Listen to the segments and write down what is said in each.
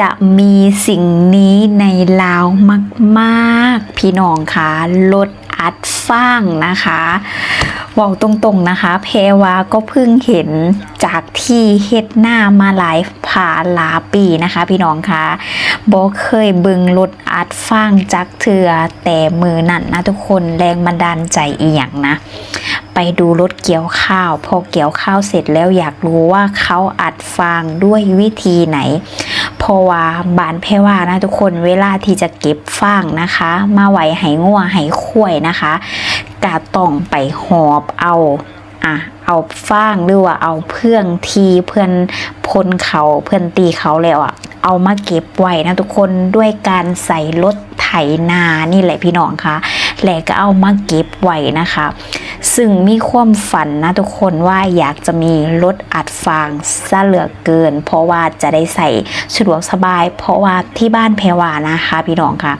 จะมีสิ่งนี้ในลาวมาก ๆ พี่น้องคะลดอัดฟ้างนะคะบอกตรงๆนะคะ เพวาก็เพิ่งเห็นจากที่เฮ็ดหน้ามาหลายผ่าหลาปีนะคะ พี่น้องคะบอกเคยบึงลดอัดฟางจากเถือแต่มือนั่นนะทุกคนแรงบันดาลใจอีหยังนะ ไปดูรถเกี่ยวข้าว พอเกี่ยวข้าวเสร็จแล้วอยากรู้ว่าเขาอัดฟางด้วยวิธีไหน เพราะว่าบานแพรว่านะทุกคนเวลาที่จะเก็บฟางนะคะ มาไหวไหงัวไหข้วยนะคะกาต้องไปหอบเอาอะเอาฟางหรือว่าเอาเพื่องทีเพื่อนพลเขาเพื่อนตีเขาแล้วอะเอามาเก็บไว้นะทุกคนด้วยการใส่รถไถนานี่แหละพี่น้องคะ แล้วก็เอามาเก็บไว้นะคะ ซึ่งมีความฝันนะทุกคนว่าอยากจะมีรถอัดฟางซะเหลือเกิน เพราะว่าจะได้ใส่สะดวกสบาย เพราะว่าที่บ้านแพรวานะคะพี่น้องค่ะ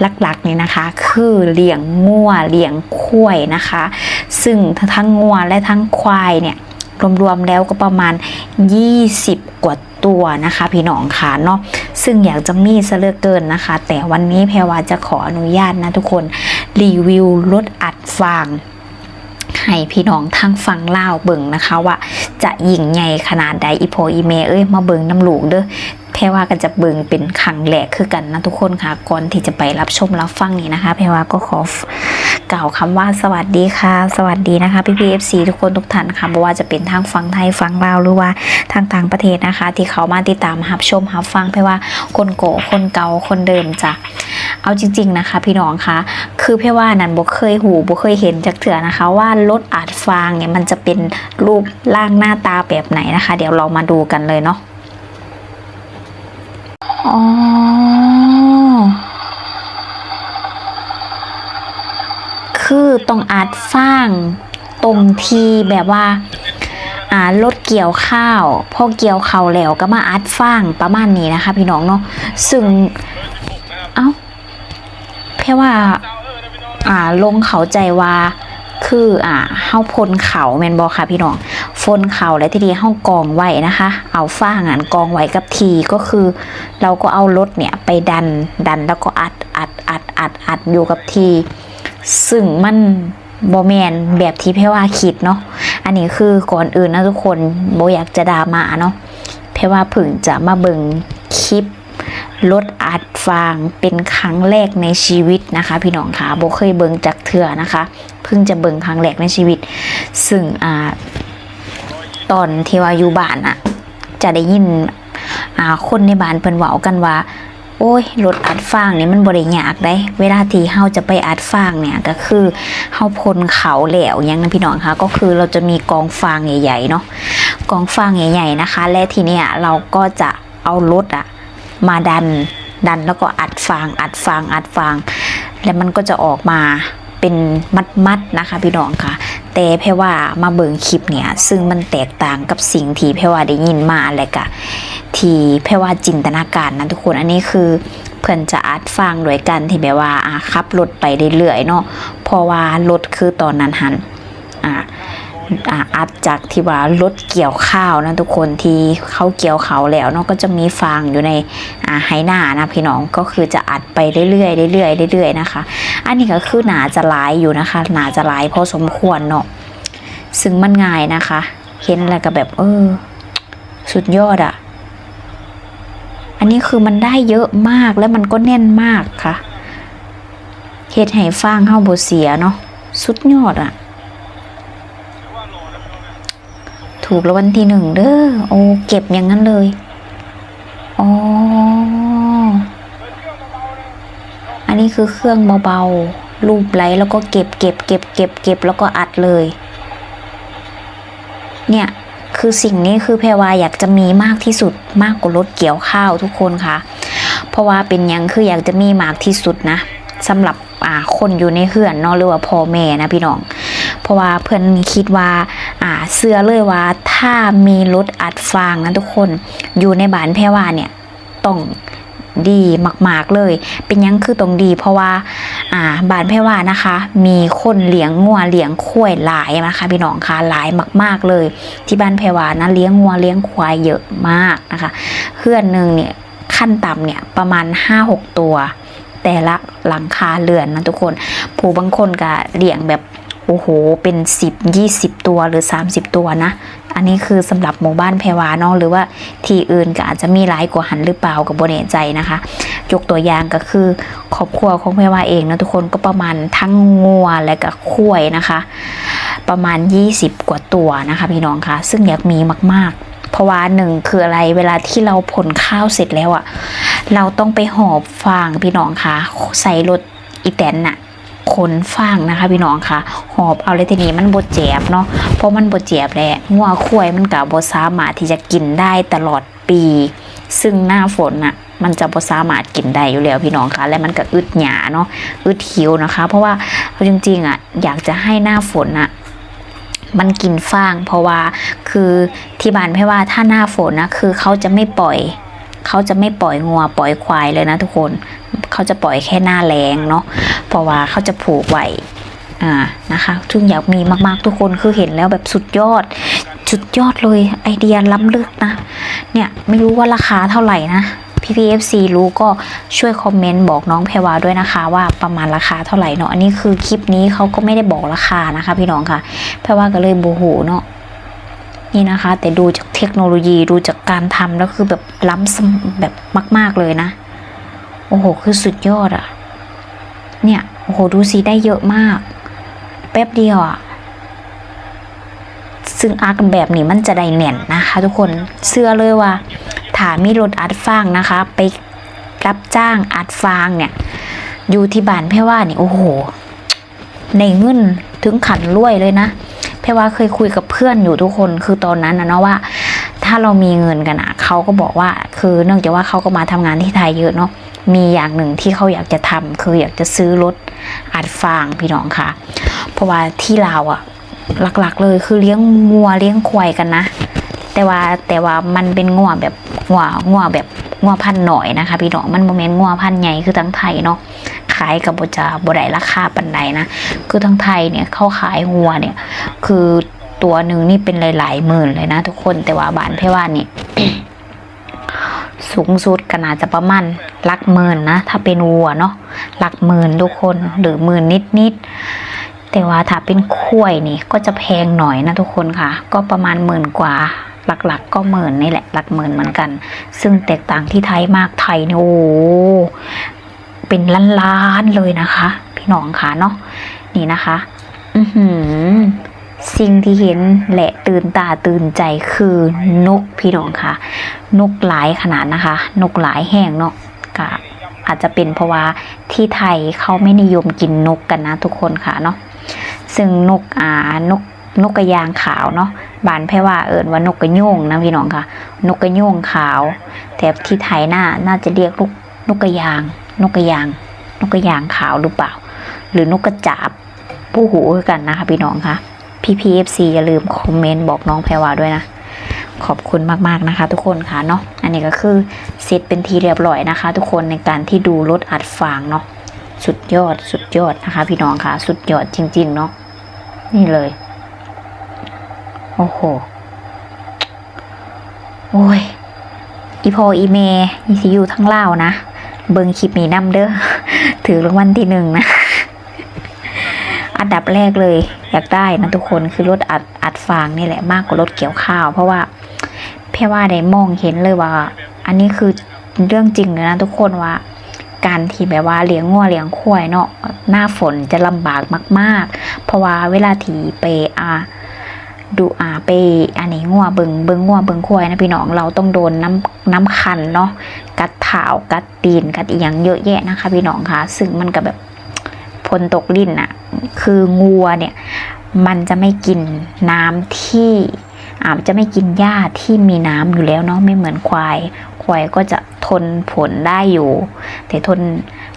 หลักๆนี่นะคะ คือเลี้ยงงัวเลี้ยงควายนะคะ ซึ่งทั้งงัวและทั้งควายเนี่ยรวมๆแล้วก็ประมาณ 20 กว่าตัวนะคะพี่น้องค่ะเนาะซึ่งอยากจะมีซะเลือเกินนะคะ แต่วันนี้แพรวาจะขออนุญาตนะทุกคน รีวิวรถอัดฟางให้พี่น้องทั้งฟังเล่าเบิ่งนะคะ ว่าจะยิ่งใหญ่ขนาดใดอีโพอีเมเอ้ยมาเบิ่งน้ำลูกเด้อแพรว่าก็จะเบิ่งเป็นขังแหลกคือกันนะทุกคนค่ะก่อนที่จะไปรับชมรับฟังนี่นะคะ แพรว่าก็ขอ กล่าวคำว่าสวัสดีค่ะ สวัสดีนะคะพี่พีเอฟซีทุกคนทุกท่านค่ะไม่ว่าจะเป็นทางฟังไทยฟังลาวหรือว่าทางต่างประเทศนะคะ ที่เขามาติดตามรับชมรับฟังแพรว่าคนโกคนเก่าคนเดิมจ้ะเอาจริง ๆนะคะ พี่น้องคะคือเพ่ว่านั้นบ่เคยหูบ่เคยเห็นจากเถื่อนะคะ ว่ารถอัดฟางเนี่ยมันจะเป็นรูปร่างหน้าตาแบบไหนนะคะ เดี๋ยวเรามาดูกันเลยเนาะอ๋อ คือต้องอัดฟางตรงทีแบบว่าอ่ารถเกี่ยวข้าวพอเกี่ยวเข้าแล้วก็มาอัดฟางประมาณนี้นะคะ พี่น้องเนาะซึ่งเอ้าแพ่ว่าอ่าลงเขาใจว่าคืออ่าเฮาพลเขาแมนบอค่ะพี่น้องฟนเขาและทีนี้เฮากองไว้นะคะ เอาฟ้างอันกองไว้กับทีก็คือ เราก็เอารถเนี่ยไปดันดันแล้วก็อัดอัดอัดอัดอัดอยู่กับที ซึ่งมันบอแมนแบบที่แพ่ว่าคิดเนาะ อันนี้คือก่อนอื่นนะทุกคนโบอยากจะดามาเนาะ เพราว่าเพึ่งจะมาเบิ่งคลิปรถอัดฟางเป็นครั้งแรกในชีวิตนะคะ พี่น้องคะโบเคยเบิ่งจากเถื่อนะคะ เพิ่งจะเบิ่งครั้งแรกในชีวิต ซึ่งอ่าตอนที่ว่าอยู่บ้านอะจะได้ยินอ่าคนในบ้านเพิ่นเว้ากันว่า โอ้ยรถอัดฟางนี่มันบริยากได้เวลาที่เฮาจะไปอัดฟางเนี่ยก็คือเฮาพลเขาแหล้วอยังนะพี่น้องคะก็คือเราจะมีกองฟางใหญ่ๆเนาะกองฟางใหญ่ๆนะคะ และทีเนี้ยเราก็จะเอารถอะมาดันดันแล้วก็อัดฟางอัดฟางอัดฟาง แล้วมันก็จะออกมาเป็นมัดๆนะคะพี่น้องค่ะแต่เพรว่ามาเบิ่งคลิปเนี่ยซึ่งมันแตกต่างกับสิ่งที่เพรว่าได้ยินมาและกะ ที่เพรว่าจินตนาการนะทุกคนอันนี้คือเพื่อนจะอัดฟังด้วยกันที่แบบว่าอะขับรถไปเรื่อยๆเนาะเพราะว่ารถคือตอนนั้นหันอะอะอัดจากที่ว่ารถเกี่ยวข้าวนะทุกคนที่เขาเกี่ยวเขาแล้วเนาะก็จะมีฟางอยู่ในอ่าไฮนานะพี่น้องก็คือจะอัดไปเรื่อยๆเรื่อยๆเรื่อยๆนะคะ อันนี้ก็คือหนาจะลายอยู่นะคะ หนาจะลายพอสมควรเนาะซึ่งมันง่ายนะคะ เห็นแล้วก็แบบเออ สุดยอดอะ อันนี้คือมันได้เยอะมากและมันก็แน่นมากค่ะเฮ็ดให้ฟางเข้าบเสียเนาะสุดยอดอะถูกแล้ววันที่หนึ่งเด้อโอ้เก็บอย่างนั้นเลยอ๋ออันนี้คือเครื่องเบาๆรูปไหลแล้วก็เก็บเก็บเก็บเก็บเก็บแล้วก็อัดเลย เนี่ย คือสิ่งนี้คือแพรวาอยากจะมีมากที่สุดมากกว่ารถเกี่ยวข้าวทุกคนค่ะ เพราะว่าเป็นยังคืออยากจะมีมากที่สุดนะสำหรับอ่าคนอยู่ในเฮือนเนาะหรือว่าพ่อแม่นะพี่น้อง เพราะว่าเพื่อนคิดว่าอ่าเสื้อเลยว่าถ้ามีรถอัดฟางนะทุกคนอยู่ในบ้านแพรวาเนี่ยต้อง ดีมากๆเลย เป็นยังคือตรงดี เพราะว่าอ่าบ้านแพรวานะคะ มีคนเลี้ยงงัวเลี้ยงควายหลายนะคะพี่น้องคะหลายมาก ๆเลย ที่บ้านแพรวานะเลี้ยงงัวเลี้ยงควายเยอะมากนะคะเพื่อนหนึ่งเนี่ยขั้นต่ำเนี่ยประมาณ 5-6 ตัว แต่ละหลังคาเรือนนะทุกคน ผู้บางคนก็เลี้ยงแบบ โอ้โห เป็น 10 20 ตัวหรือ 30 ตัวนะ อันนี้คือสำหรับหมู่บ้านแพรวาเนาะหรือว่าที่อื่นก็อาจจะมีหลายกว่าหันหรือเปล่ากับโบเนใจนะคะ ยกตัวอย่างก็คือครอบครัวของแพรวาเองนะทุกคนก็ประมาณทั้งงัวและก็ข้วยนะคะ ประมาณ 20 กว่าตัวนะคะพี่น้องคะซึ่งอยากมีมาก ๆเพราะว่าหนึ่งคืออะไรเวลาที่เราผลข้าวเสร็จแล้วอะ่ะ เราต้องไปหอบฟางพี่น้องคะใส่รถอีแตนน่ะ ขนฟางนะคะพี่น้องคะหอบเอาเลยทีนี้มันบดเจ็บเนาะเพราะมันบดเจ็บแหละงัวควายมันกับบสามารถที่จะกินได้ตลอดปี ซึ่งหน้าฝนน่ะมันจะบสามารถกินได้อยู่แล้วพี่น้องคะและมันก็อึดหยาเนาะอึดหิวนะคะ เพราะว่าจริงๆอะอยากจะให้หน้าฝนอะมันกินฟาง เพราะว่าคือที่บ้านพี่ว่าถ้าหน้าฝนนะคือเขาจะไม่ปล่อย เขาจะไม่ปล่อยงัวปล่อยควายเลยนะทุกคน เขาจะปล่อยแค่หน้าแรงเนาะเพราะว่าเขาจะผูกไว้อ่านะคะซึ่งอยากมีมากๆทุกคนคือเห็นแล้วแบบสุดยอดสุดยอดเลยไอเดียล้ำลึกนะ เนี่ยไม่รู้ว่าราคาเท่าไหร่นะพี่พีเอฟซีรู้ก็ช่วยคอมเมนต์บอกน้องแพรวาด้วยนะคะ ว่าประมาณราคาเท่าไหร่เนาะอันนี้คือคลิปนี้เขาก็ไม่ได้บอกราคานะคะ พี่น้องค่ะแพรว่าก็เลยโบโหเนาะนี่นะคะ แต่ดูจากเทคโนโลยีดูจากการทำแล้วคือแบบล้ำสมแบบมาก ๆเลยนะ โอ้โห คือสุดยอดอะเนี่ย โอ้โห ดูสิได้เยอะมาก แป๊บเดียวอะซึ่งอาร์กแบบนี้มันจะได้แน่นนะคะ ทุกคนเชื่อเลยว่าถามีรถอัดฟางนะคะ ไปรับจ้างอัดฟางเนี่ย อยู่ที่บ้านแพ่ว่านี่โอ้โห ในเงินถึงขันรวยเลยนะแพ่ว่าเคยคุยกับเพื่อนอยู่ทุกคน คือตอนนั้นนะเนาะว่า ถ้าเรามีเงินกันอะเขาก็บอกว่า คือเนื่องจากว่าเขาก็มาทำงานที่ไทยเยอะเนาะ มีอย่างหนึ่งที่เขาอยากจะทำคืออยากจะซื้อรถอัดฟางพี่น้องค่ะ เพราะว่าที่ลาวอะหลักๆเลยคือเลี้ยงงัวเลี้ยงควายกันนะ แต่ว่าแต่ว่ามันเป็นงัวแบบงัวงัวแบบงัวพันหน่อยนะคะ พี่น้องมันโมเมนต์งัวพันใหญ่คือทั้งไทยเนาะขายกับบจาบได้ราคาปันใดนะคือทั้งไทยเนี่ยเขาขายงัวเนี่ยคือตัวหนึ่งนี่เป็นหลายๆหมื่นเลยนะ ทุกคนแต่ว่าบ้านเพว่านี่ สูงสุดก็น่าจะประมาณหลักหมื่นนะ ถ้าเป็นวัวเนาะหลักหมื่นทุกคนหรือหมื่นนิดๆแต่ว่าถ้าเป็นข้วยนี่ก็จะแพงหน่อยนะทุกคนค่ะ ก็ประมาณหมื่นกว่าหลักๆก็หมื่นนี่แหละ หลักหมื่นเหมือนกัน ซึ่งแตกต่างที่ไทยมากไทยเนี่ยโอ้เป็นล้านๆเลยนะคะ พี่น้องค่ะเนาะนี่นะคะ อือหือ สิ่งที่เห็นและตื่นตาตื่นใจคือนกพี่น้องค่ะ นกหลายขนาดนะคะ นกหลายแห่งเนาะก็อาจจะเป็นเพราะว่าที่ไทยเขาไม่นิยมกินนกกันนะทุกคนค่ะเนาะซึ่งนกอ่านกนกกระยางขาวเนาะบานแพ่ว่าเอิญว่านกกระโยงนะพี่น้องค่ะ นกกระโยงขาวแต่ที่ไทยน่าน่าจะเรียกลูกนกกระยาง นกกระยาง นกกระยางขาวหรือเปล่า หรือนกกระจาบผู้หูกันนะคะพี่น้องค่ะ พี่พีเอฟซีอย่าลืมคอมเมนต์บอกน้องแพรวาด้วยนะ ขอบคุณมากๆนะคะ ทุกคนค่ะเนาะอันนี้ก็คือเสร็จเป็นทีเรียบร้อยนะคะ ทุกคนในการที่ดูรถอัดฟางเนาะสุดยอดสุดยอดนะคะ พี่น้องค่ะ สุดยอดจริง ๆ เนาะนี่เลย โอ้โหโอ้ยอีพออีเมยี่สิอยู่ทั้งเล่านะ เบิงคลิปนี้ำเด้อถือรางวัลที่หนึ่งนะ อันดับแรกเลย อยากได้นะทุกคนคือรถอัดอัดฟางนี่แหละมากกว่ารถเกี่ยวข้าว เพราะว่าแพ่ว่าได้มองเห็นเลยว่า อันนี้คือเรื่องจริงเลยนะทุกคนว่า การที่แบบว่าเลี้ยงงัวเลี้ยงควายเนาะหน้าฝนจะลำบากมาก ๆ เพราะว่าเวลาที่ไปอาดูอาไปอันนี้งัวเบิงเบิงงัวเบิงควายนะพี่น้องเราต้องโดนน้ำน้ำคันเนาะกัดเท้ากัดตีนกัดอีหยังเยอะแยะนะคะ พี่น้องคะซึ่งมันก็แบบพลตกลิ้นอะ คืองัวเนี่ยมันจะไม่กินน้ำที่อาจะไม่กินหญ้าที่มีน้ำอยู่แล้วเนาะไม่เหมือนควาย ควายก็จะทนฝนได้อยู่ แต่ทน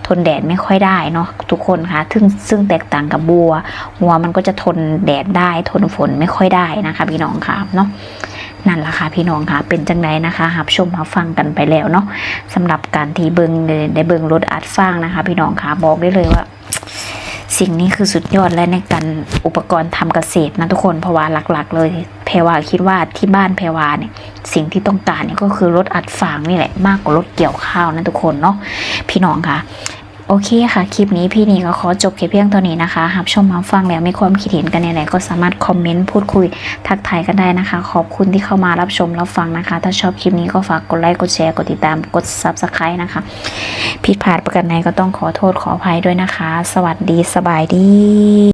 ทนแดดไม่ค่อยได้เนาะทุกคนคะซึ่งซึ่งแตกต่างกับบัววัวมันก็จะทนแดดได้ ทนฝนไม่ค่อยได้นะคะ พี่น้องค่ะเนาะนั่นแหละค่ะพี่น้องค่ะเป็นจังไดนะคะรับชมรับฟังกันไปแล้วเนาะสำหรับการที่เบิงได้เบิงรถอัดฟางนะคะ พี่น้องค่ะบอกได้เลยว่า สิ่งนี้คือสุดยอดและในการอุปกรณ์ทำเกษตรนะทุกคนเพราะว่าหลัก ๆ เลยแพรวาคิดว่าที่บ้านแพรวาเนี่ยสิ่งที่ต้องการเนี่ยก็คือรถอัดฟางนี่แหละมากกว่ารถเกี่ยวข้าวนะทุกคนเนาะพี่น้องคะ โอเคค่ะ คลิปนี้พี่นีก็ขอจบแค่เพียงเท่านี้นะคะ หากชมมาฟังแล้วมีความคิดเห็นกันในไหนก็สามารถคอมเมนต์พูดคุยทักทายกันได้นะคะ ขอบคุณที่เข้ามารับชมรับฟังนะคะ ถ้าชอบคลิปนี้ก็ฝากกดไลค์กดแชร์กดติดตามกด s u b สไครต์นะคะ ผิดพลาดประกันใดก็ต้องขอโทษขออภัยด้วยนะคะ สวัสดีสบายดี